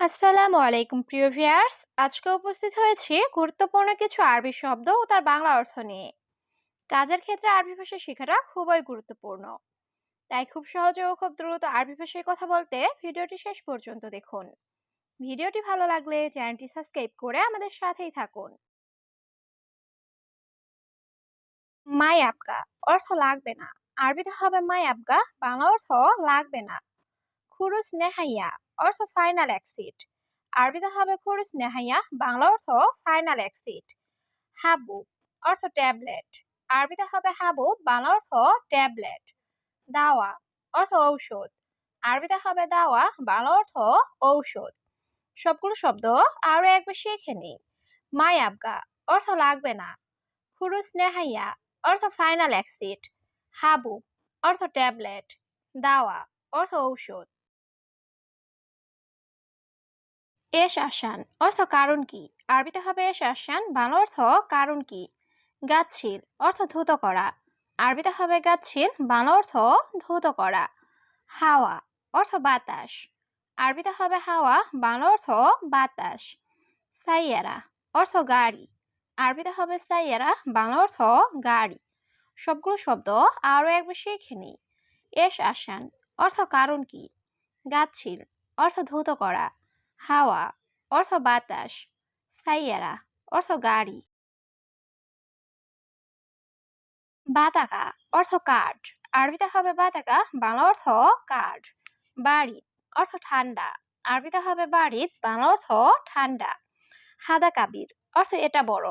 আসসালামু আলাইকুম, প্রিয় ভিউয়ার্স। আজকে উপস্থিত হয়েছি গুরুত্বপূর্ণ কিছু আরবি শব্দ ও তার বাংলা অর্থ নিয়ে। কাজের ক্ষেত্রে আরবি ভাষা শেখাটা খুবই গুরুত্বপূর্ণ। তাই খুব সহজে ও খুব দ্রুত আরবি ভাষায় কথা বলতে ভিডিওটি শেষ পর্যন্ত দেখুন। ভিডিওটি ভালো লাগলে চ্যানেলটি সাবস্ক্রাইব করে আমাদের সাথেই থাকুন। মাই আপকা অর্থ লাগবে না। আরবিতে হবে মাই আপকা বাংলা অর্থ লাগবে না। খুরুস নেহাইয়া অর্থ ফাইনাল এক্সিট আরবিতে হবে খুরুস নেহাইয়া, বাংলা অর্থ ফাইনাল এক্সিট হাবু, অর্থ ট্যাবলেট আরবিতে হবে হাবু, বাংলা অর্থ ট্যাবলেট দাওয়া, অর্থ ঔষধ। আরবিতে হবে দাওয়া, বাংলা অর্থ ঔষধ। সবগুলো শব্দ আরও একবার শিখে নিই। আবগা, অর্থ লাগবে না। খুরুস নেহাইয়া, অর্থ ফাইনাল এক্সিট হাবু, অর্থ ট্যাবলেট দাওয়া, অর্থ ঔষধ। এস আসান, অর্থ কারণ কি? আরবিতে হবে এস আসান, বাংলা অর্থ কারণ কি? গাছিল অর্থ ধুত করা। আরবিতে হবে গাছিল বাংলা অর্থ ধুত করা। হাওয়া, অর্থ বাতাস। আরবিতে হবে হাওয়া, বাংলা অর্থ বাতাস। সাইয়ারা, অর্থ গাড়ি। আরবিতে হবে সাইয়ারা, বাংলা অর্থ গাড়ি। সবগুলো শব্দ আরও একবার শিখে নিই। এস আসান, অর্থ কারণ কি? গাছিল অর্থ ধুত করা। হাওয়া, অর্থ বাতাস, সাইয়ারা, অর্থ গাড়ি। বাতাকা, অর্থ কাঠ, আরবিতে হবে বাতাকা, বাংলা অর্থ কাঠ। বাড়ি, অর্থ ঠান্ডা, আরবিতে হবে বাড়িত, বাংলা অর্থ ঠান্ডা। হাদা কাবির অর্থ এটা বড়।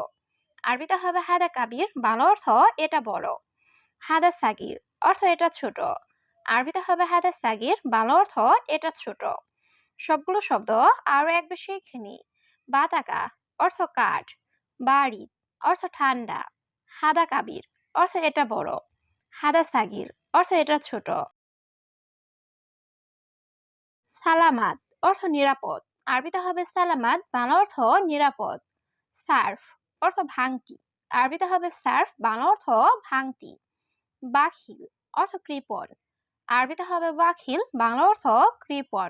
আরবিতে হবে হাদা কাবির বাংলা অর্থ এটা বড়। হাদা সাগির অর্থ এটা ছোট। আরবিতে হবে হাদা সাগির বাংলা অর্থ এটা ছোট। সবগুলো শব্দ আরও একবার শিখে নিই। বাতাকা অর্থ কাঠ, বাড়ি অর্থ ঠান্ডা, হাদা কাবির অর্থ এটা বড়, হাদা সাগির অর্থ এটা ছোট। সালামাত অর্থ নিরাপদ, আরবিতে হবে সালামাত, বাংলা অর্থ নিরাপদ। সার্ফ অর্থ ভাঙতি, আরবিতে হবে সার্ফ, বাংলা অর্থ ভাঙতি। বাখিল অর্থ কৃপণ, আরবিতে হবে বাখিল, বাংলা অর্থ কৃপণ।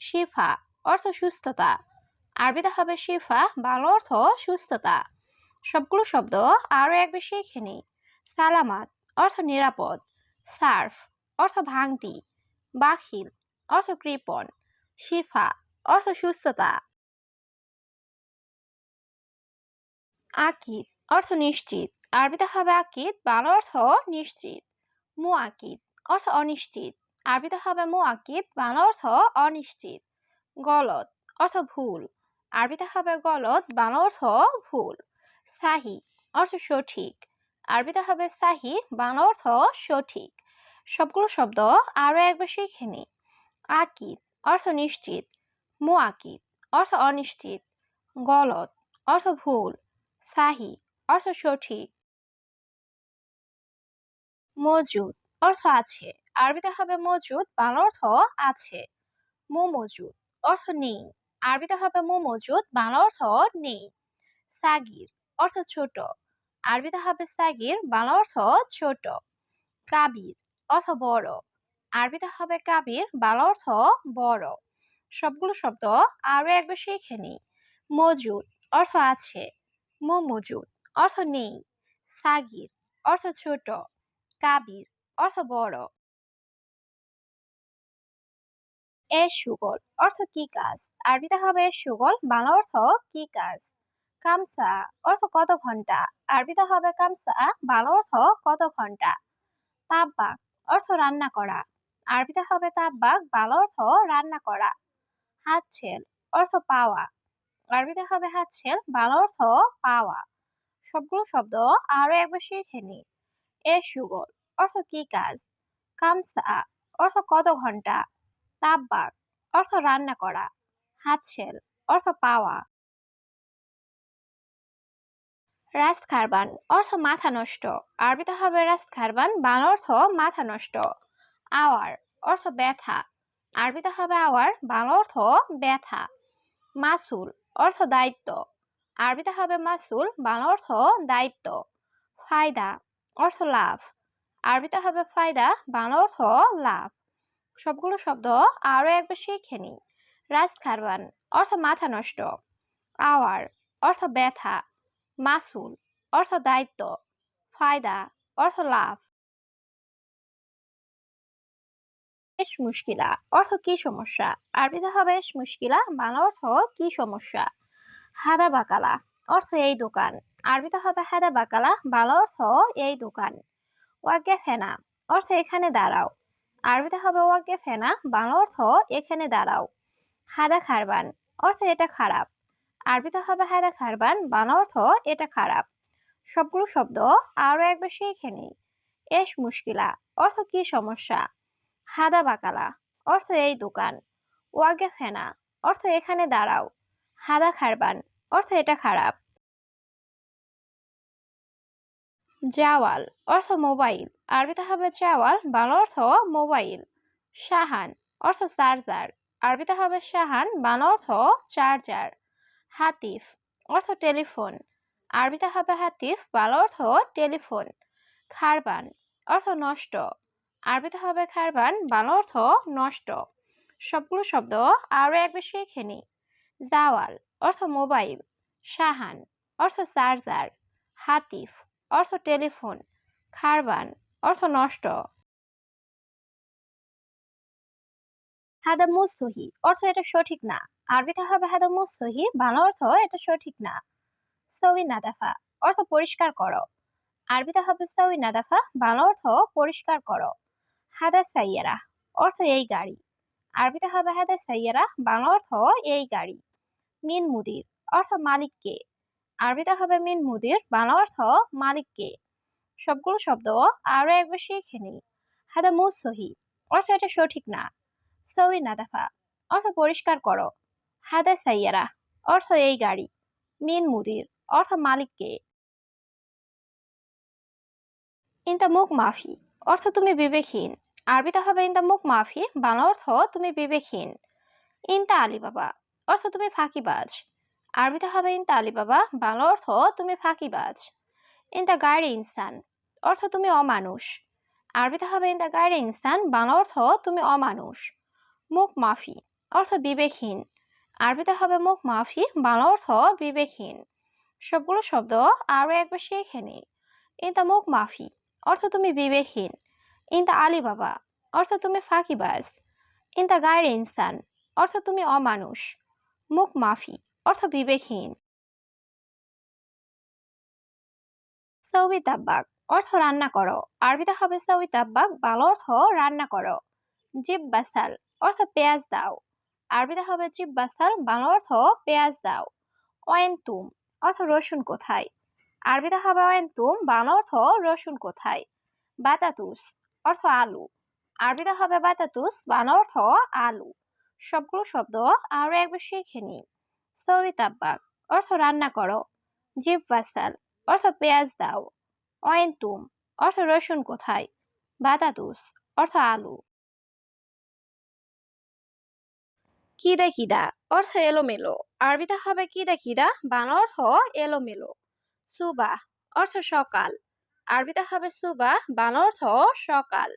শিফা, অর্থ সুস্থতা। আরবিতে হবে শিফা, বাংলা অর্থ সুস্থতা। সবগুলো শব্দ আরও একবার শিখে নিই। সালামাত, অর্থ নিরাপদ। সার্ফ, অর্থ ভাঙতি। বাখিল, অর্থ কৃপণ। শিফা, অর্থ সুস্থতা। আকিদ, অর্থ নিশ্চিত। আরবিতে হবে আকিদ, বাংলা অর্থ নিশ্চিত। মু আকিদ অর্থ অনিশ্চিত। আরবিতে হবে মু আকিদ বাংলা অর্থ অনিশ্চিত। গলত অর্থ ভুল। আরবিতে হবে গলত বাংলা অর্থ ভুল। সাহি অর্থ সঠিক। আরবিতে হবে সাহি বাংলা অর্থ সঠিক। সবগুলো শব্দ আরও একবার শিখে নি আকিদ অর্থ নিশ্চিত। মু আকিদ অর্থ অনিশ্চিত। গলত অর্থ ভুল। সাহি অর্থ সঠিক। মজুদ অর্থ আছে। আরবিতে হবে মজুদ বাংলা অর্থ আছে মু মজুদ অর্থ নেই। আরবিতে হবে মু মজুদ বাংলা অর্থ নেই। সাগির, অর্থ ছোট। আরবিতে হবে সাগির বাংলা অর্থ ছোট। কাবির, অর্থ বড়। আরবিতে হবে কাবির বাংলা অর্থ বড়। সবগুলো শব্দ আরও একবার শিখে নিই। মজুদ, অর্থ আছে। মো মজুদ অর্থ নেই। সাগির, অর্থ ছোট। কাবির, অর্থ বড়। এ সুগল। অর্থ কি কাজ? আরবিতে হবে সুগল, বাংলা অর্থ কি কাজ? কামসা, অর্থ কত ঘণ্টা? আরবিতে হবে কামসা, বাংলা অর্থ কত ঘণ্টা? তাব্বাক অর্থ রান্না করা। আরবিতে হবে তাব্বাক বাংলা অর্থ রান্না করা। হাতছেল, অর্থ পাওয়া। আরবিতে হবে হাতছেল, বাংলা অর্থ পাওয়া। সবগুলো শব্দ আরও একবার শিখে নি। এ সুগল, অর্থ কি কাজ? কামসা, অর্থ কত ঘণ্টা? তাব্বাক অর্থ রান্না করা হাতছেল অর্থ পাওয়া। রাস্ত খারবান, অর্থ মাথা নষ্ট। আরবিতে হবে রাস্ত খারবান, বাংলা অর্থ মাথা নষ্ট। আওয়ার, অর্থ ব্যথা। আরবিতে হবে আওয়ার, বাংলা অর্থ ব্যথা। মাসুল, অর্থ দায়িত্ব। আরবিতে হবে মাসুল, বাংলা অর্থ দায়িত্ব। ফায়দা, অর্থ লাভ। আরবিতে হবে ফায়দা, বাংলা অর্থ লাভ। সবগুলো শব্দ আরও একবার শিখে নিই। রাজ খারবান অর্থ মাথা নষ্ট। আওয়ার, অর্থ ব্যথা। মাসুল, অর্থ দায়িত্ব। ফায়দা, অর্থ লাভ। এস মুশকিলা, অর্থ কি সমস্যা? আরবিতে হবে মুশকিলা, বাংলা অর্থ কি সমস্যা? হাদা বাকালা, অর্থ এই দোকান। আরবিতে হবে হাদা বাকালা, বাংলা অর্থ এই দোকান। ওয়াগে ফেনা, অর্থ এখানে দাঁড়াও। আরবিতে হবে ওয়াকে ফেনা বাংলা অর্থ এখানে দাঁড়াও। হাদা খারবান, অর্থ এটা খারাপ। আরবিতে হবে হাদা খারবান, বাংলা অর্থ এটা খারাপ। সবগুলো শব্দ আরও একবার শিখে নিই। এস মুশকিলা, অর্থ কি সমস্যা? হাদা বাকালা, অর্থ এই দোকান। ওয়াগে ফেনা অর্থ এখানে দাঁড়াও। হাদা খারবান, অর্থ এটা খারাপ। জাওয়াল অর্থ মোবাইল। আরবিতে হবে জাওয়াল, বাংলা অর্থ মোবাইল। শাহান অর্থ চার্জার। আরবিতে হবে শাহান, বাংলা অর্থ চার্জার। হাতিফ অর্থ টেলিফোন। আরবিতে হবে হাতিফ, বাংলা অর্থ টেলিফোন। খারবান অর্থ নষ্ট। আরবিতে হবে খারবান, বাংলা অর্থ নষ্ট। সবগুলো শব্দ আরও একবার শিখে নি। জাওয়াল অর্থ মোবাইল। শাহান অর্থ চার্জার। হাতিফ অর্থ টেলিফোন, খারবান, অর্থ নষ্ট। হাদা মুস্তহি অর্থ এটা সঠিক না। আরবিতে হবে হাদা মুস্তহি বাংলা অর্থ এটা সঠিক না। সৌই নাদাফা অর্থ পরিষ্কার করো। আরবিতে হবে সৌই নাদাফা বাংলা অর্থ পরিষ্কার করো। হাদা সাইয়ারা অর্থ এই গাড়ি। আরবিতে হবে হাদা সাইয়ারা বাংলা অর্থ এই গাড়ি। মিন মুদির অর্থ মালিককে। আরবিতে হবে মিন মুদির, বাংলা অর্থ মালিককে। সবগুলো শব্দ আরও একবার শিখে নিই। হাদা মুসহি অর্থ এটা সঠিক না। সৌই নাদাফা, অর্থ পরিষ্কার করো। হাদা সাইয়ারা, অর্থ এই গাড়ি। মিন মুদির, অর্থ মালিককে। ইনতা মুখ মাফি, অর্থ তুমি বিবেকহীন। আরবিতে হবে ইনতা মুখ মাফি, বাংলা অর্থ তুমি বিবেকহীন। ইনতা আলী বাবা অর্থ তুমি ফাঁকিবাজ। আরবিতে হবে ইনতা আলী বাবা, বাংলা অর্থ তুমি ফাঁকিবাজ। ইনতা গাড়ি ইনসান, অর্থ তুমি অমানুষ। আরবিতে হবে ইনতা গাড়ি ইনসান, বাংলা অর্থ তুমি অমানুষ। মুখ মাফি, অর্থ বিবেকহীন। আরবিতে হবে মুখ মাফি, বাংলা অর্থ বিবেকহীন। সবগুলো শব্দ আরও একবার শিখে নিই। ইনতা মুখ মাফি, অর্থ তুমি বিবেকহীন। ইনতা আলী বাবা, অর্থ তুমি ফাঁকিবাজ। ইনতা গায়ের ইনসান, অর্থ তুমি অমানুষ। মুখ মাফি অর্থ বিবেকহীন। সৌবি তাব্বাক অর্থ রান্না করো। আরবিতে হবে সৌবি তাব্বাক বাংলা অর্থ রান্না করো। জিব বাসাল, অর্থ পেঁয়াজ দাও। আরবিতে হবে জিব বাসাল, বাংলা অর্থ পেঁয়াজ দাও। ওয়েন তুম অর্থ রসুন কোথায়? আরবিতে হবে ওয়েন তুম বাংলা অর্থ রসুন কোথায়? বাতাতুস, অর্থ আলু। আরবিতে হবে বাতাতুস, বাংলা অর্থ আলু। সবগুলো শব্দ আরও একবার শিখে নিই। সৌবি তাব্বাক অর্থ রান্না করো। জিব বাসাল অর্থ পেঁয়াজ দাও। ওয়েন তুম। অর্থ রসুন কোথায়? বাতাতুস অর্থ আলু। কিদা কিদা অর্থ এলোমেলো। আরবিতে হবে কিদা কিদা বাংলা অর্থ এলোমেলো। সুবা। অর্থ সকাল। আরবিতে হবে সুবা। বাংলা অর্থ সকাল।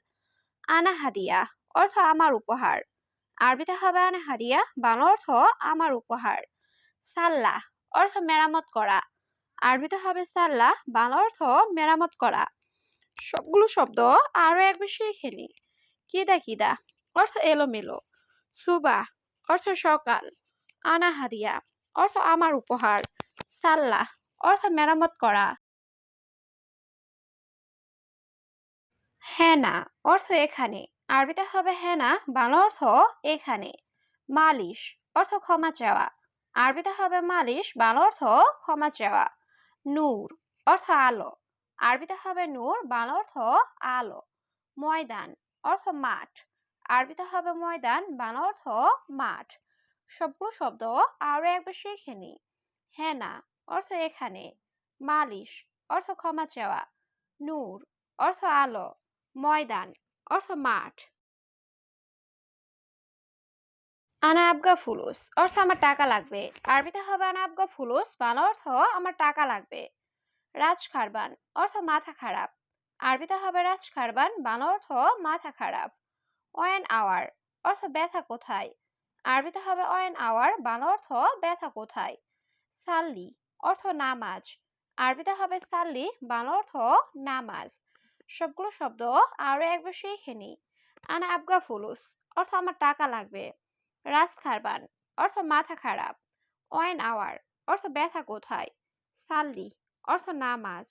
আনা হাদিয়া। অর্থ আমার উপহার। আরবিতে হবে আনা হাদিয়া। বাংলা অর্থ আমার উপহার। সাল্লাহ, অর্থ মেরামত করা। আরবিতে হবে সাল্লাহ, বাংলা অর্থ মেরামত করা। সবগুলো শব্দ আরও এক বিষয়ে খেলি কিদা কিদা, অর্থ এলোমেলো। সুবা অর্থ সকাল। আনা হাদিয়া অর্থ আমার উপহার। সাল্লাহ, অর্থ মেরামত করা। হেনা, অর্থ এখানে। আরবিতে হবে হেনা, বাংলা অর্থ এখানে। মালিশ, অর্থ ক্ষমা চাওয়া। আরবিতে হবে মালিশ, বাংলা অর্থ ক্ষমা চাওয়া। নূর অর্থ আলো। আরবিতে হবে নূর, বাংলা অর্থ আলো। ময়দান অর্থ মাঠ। আরবিতে হবে ময়দান, বাংলা অর্থ মাঠ। সবগুলো শব্দ আরও একবার শিখে নি হেনা অর্থ এখানে। মালিশ অর্থ ক্ষমা চাওয়া। নূর অর্থ আলো। ময়দান অর্থ মাঠ। আনা আবগা ফুলুস, অর্থ আমার টাকা লাগবে। আরবিতে হবে আনা আবগা ফুলুস বান অর্থ আমার টাকা লাগবে। রাজ খারবান অর্থ মাথা খারাপ। আরবিতে হবে রাজ খারবান বান অর্থ মাথা খারাপ। অয়েন আওয়ার, অর্থ ব্যথা কোথায়? আরবিতে হবে অয়েন আওয়ার বান অর্থ ব্যথা কোথায়? সাল্লি, অর্থ নামাজ। আরবিতে হবে সাল্লি বান অর্থ নামাজ। সবগুলো শব্দ আরও একবার শিখে নি আনা আবগা ফুলুস, অর্থ আমার টাকা লাগবে। রাজথারবান অর্থ মাথা খারাপ অয়েন আওয়ার অর্থ ব্যথা কোথায় সাল্লি অর্থ নামাজ।